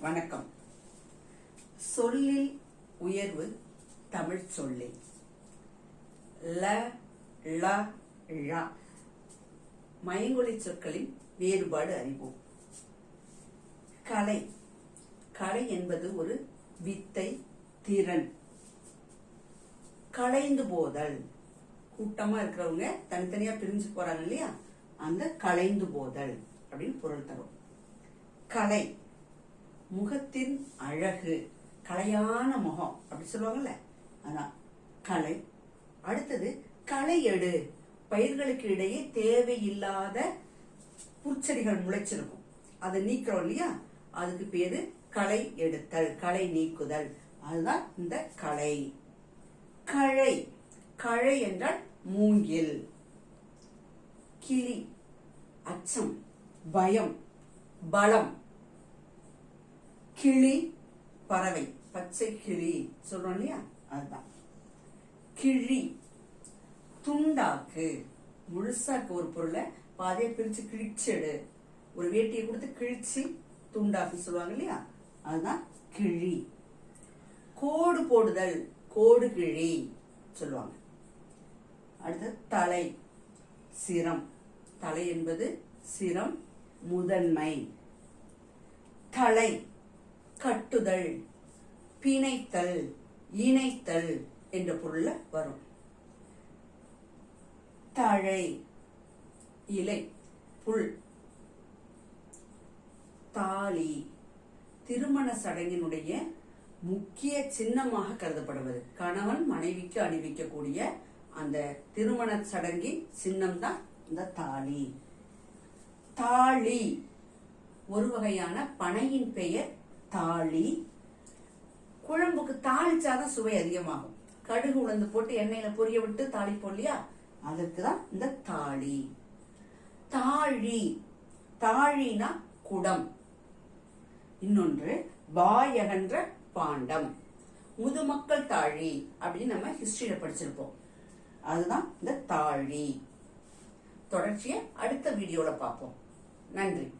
வணக்கம். சொல்லில் உயர்வு தமிழ் சொல்லில் ல ள ழ. மயங்கொழி சொற்களின் வேறுபாடு அறிவோம். கலை. கலை என்பது ஒரு வித்தை திறன். கலைந்து போதல். கூட்டமா இருக்கிறவங்க தனித்தனியா பிரிஞ்சு போறாங்க இல்லையா? அந்த கலைந்து போதல் அப்படின்னு பொருள் தரும். கலை. முகத்தின் அழகு கலையான முகம் அப்படி சொல்லுவாங்கல்ல. அதான் கலை. அடுத்தது களை எடு பயிர்களுக்கு இடையே தேவையில்லாத பூச்செடிகள் முளைச்சிருக்கும். அதை நீக்கிறோம் இல்லையா? அதுக்கு பேரு களை எடுத்தல் களை நீக்குதல். அதுதான் இந்த களை களை களை என்றால் மூங்கில். கிளி. அச்சம். பயம். பலம். கிளி பறவை பச்சை கிளி சொல்றோம் இல்லையா? அதுதான். கிழி துண்டாக்கு. முழுசாக்கு ஒரு பொருளை பாதையை பிரிச்சு கிழிச்செடு. ஒரு வேட்டியை கொடுத்து கிழிச்சு துண்டாக்கு சொல்லுவாங்க இல்லையா? அதுதான் கிழி. கோடு போடுதல் கோடு கிழி சொல்லுவாங்க. அடுத்து தலை சிரம். தலை என்பது சிரம் முதன்மை. தலை கட்டுதல் பிணைத்தல் இணைத்தல் என்ற பொருள்ல வரும். தழை இலை புல் தாலி திருமண சடங்கினுடைய முக்கிய சின்னமாக கருதப்படுவது. கணவன் மனைவிக்கு அணிவிக்கக்கூடிய அந்த திருமண சடங்கின் சின்னம் தான் இந்த தாலி தாலி ஒரு வகையான பனையின் பெயர் தாளி. குழம்புக்கு தாளிச்சாதான் சுவை அதிகமாகும். கடுகு உளுந்து போட்டு எண்ணெயில பொரிய விட்டு தாளிப்போம் இல்லையா அதற்கு தான் இந்த தாளி. தாழி. தாழினா குடம். இன்னொன்று வாயகன்ற பாண்டம். முதுமக்கள் தாழி அப்படின்னு நம்ம ஹிஸ்டரியில படிச்சிருப்போம். அதுதான் இந்த தாழி. தொடர்ச்சியை அடுத்த வீடியோல பார்ப்போம். நன்றி.